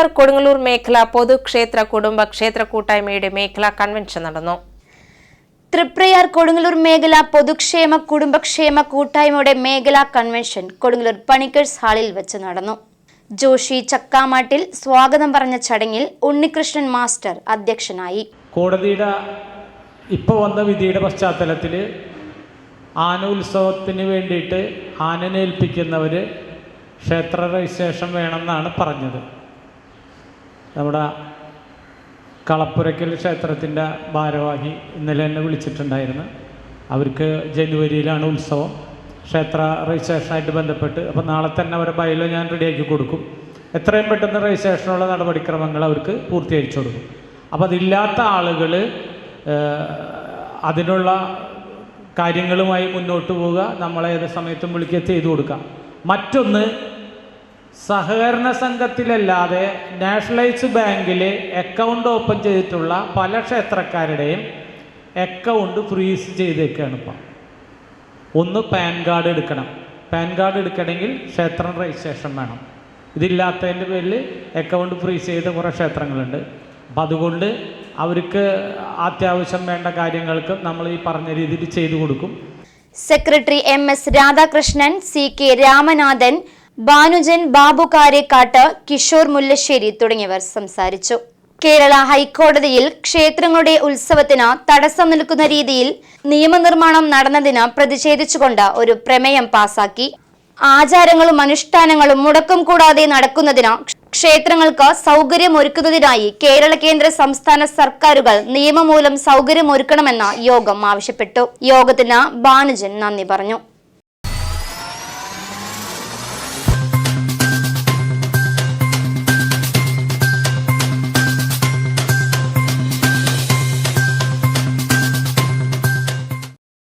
തൃപ്രയാർ കൊടുങ്ങല്ലൂർ മേഖല പൊതുക്ഷേത്ര കുടുംബ ക്ഷേത്ര കൂട്ടായ്മയുടെ മേഖലാ കൺവെൻഷൻ നടന്നു. തൃപ്രയാർ കൊടുങ്ങല്ലൂർ മേഖല പൊതുക്ഷേമ കുടുംബക്ഷേമ കൂട്ടായ്മയുടെ മേഖലാ കൺവെൻഷൻ കൊടുങ്ങല്ലൂർ പണിക്കേഴ്സ് ഹാളിൽ വെച്ച് നടന്നു. ജോഷി ചക്കാമാട്ടിൽ സ്വാഗതം പറഞ്ഞ ചടങ്ങിൽ ഉണ്ണികൃഷ്ണൻ മാസ്റ്റർ അധ്യക്ഷനായി. കോടതിയുടെ ഇപ്പോൾ വന്ന വിധിയുടെ പശ്ചാത്തലത്തിൽ ആന ഉത്സവത്തിന് വേണ്ടിയിട്ട് ആനനെ ഏൽപ്പിക്കുന്നവർ ക്ഷേത്ര രജിസ്ട്രേഷൻ വേണമെന്നാണ് പറഞ്ഞത്. നമ്മുടെ കളപ്പുരയ്ക്കൽ ക്ഷേത്രത്തിന്റെ ഭാരവാഹി ഇന്നലെ എന്നെ വിളിച്ചിട്ടുണ്ടായിരുന്നു. അവർക്ക് ജനുവരിയിലാണ് ഉത്സവം. ക്ഷേത്ര രജിസ്ട്രേഷനായിട്ട് ബന്ധപ്പെട്ട് അപ്പോൾ നാളെ തന്നെ അവരെ ബയലോ ഞാൻ റെഡിയാക്കി കൊടുക്കും. എത്രയും പെട്ടെന്ന് രജിസ്ട്രേഷനുള്ള നടപടിക്രമങ്ങൾ അവർക്ക് പൂർത്തീകരിച്ചു കൊടുക്കും. അപ്പോൾ അതില്ലാത്ത ആളുകൾ അതിനുള്ള കാര്യങ്ങളുമായി മുന്നോട്ട് പോവുക നമ്മളേത് സമയത്തും വിളിക്കുക ചെയ്തു കൊടുക്കാം മറ്റൊന്ന് സഹകരണ സംഘത്തിലല്ലാതെ നാഷണലൈസ് ബാങ്കിൽ അക്കൗണ്ട് ഓപ്പൺ ചെയ്തിട്ടുള്ള പല ക്ഷേത്രക്കാരുടെയും അക്കൗണ്ട് ഫ്രീസ് ചെയ്തേക്കാണ് ഇപ്പം. ഒന്ന് പാൻ കാർഡ് എടുക്കണം. പാൻ കാർഡ് എടുക്കണമെങ്കിൽ ക്ഷേത്രം രജിസ്ട്രേഷൻ വേണം. ഇതില്ലാത്തതിന്റെ പേരിൽ അക്കൗണ്ട് ഫ്രീസ് ചെയ്ത കുറേ ക്ഷേത്രങ്ങളുണ്ട്. അപ്പം അതുകൊണ്ട് അവർക്ക് അത്യാവശ്യം വേണ്ട കാര്യങ്ങൾക്ക് നമ്മൾ ഈ പറഞ്ഞ രീതിയിൽ ചെയ്തു കൊടുക്കും. Secretary M S Radhakrishnan C K Ramanathan Bhanujan Babu Karekkatt Kishore Mullassery തുടങ്ങിയവർ സംസാരിച്ചു. കേരള ഹൈക്കോടതിയിൽ ക്ഷേത്രങ്ങളുടെ ഉത്സവത്തിന് തടസ്സം നിൽക്കുന്ന രീതിയിൽ നിയമനിർമ്മാണം നടന്നതിന് പ്രതിഷേധിച്ചുകൊണ്ട് ഒരു പ്രമേയം പാസാക്കി. ആചാരങ്ങളും അനുഷ്ഠാനങ്ങളും മുടക്കം കൂടാതെ നടക്കുന്നതിന് ക്ഷേത്രങ്ങൾക്ക് സൗകര്യമൊരുക്കുന്നതിനായി കേരള കേന്ദ്ര സംസ്ഥാന സർക്കാരുകൾ നിയമം മൂലം സൗകര്യമൊരുക്കണമെന്ന് യോഗം ആവശ്യപ്പെട്ടു. യോഗത്തിന് ബാനുജൻ നന്ദി പറഞ്ഞു.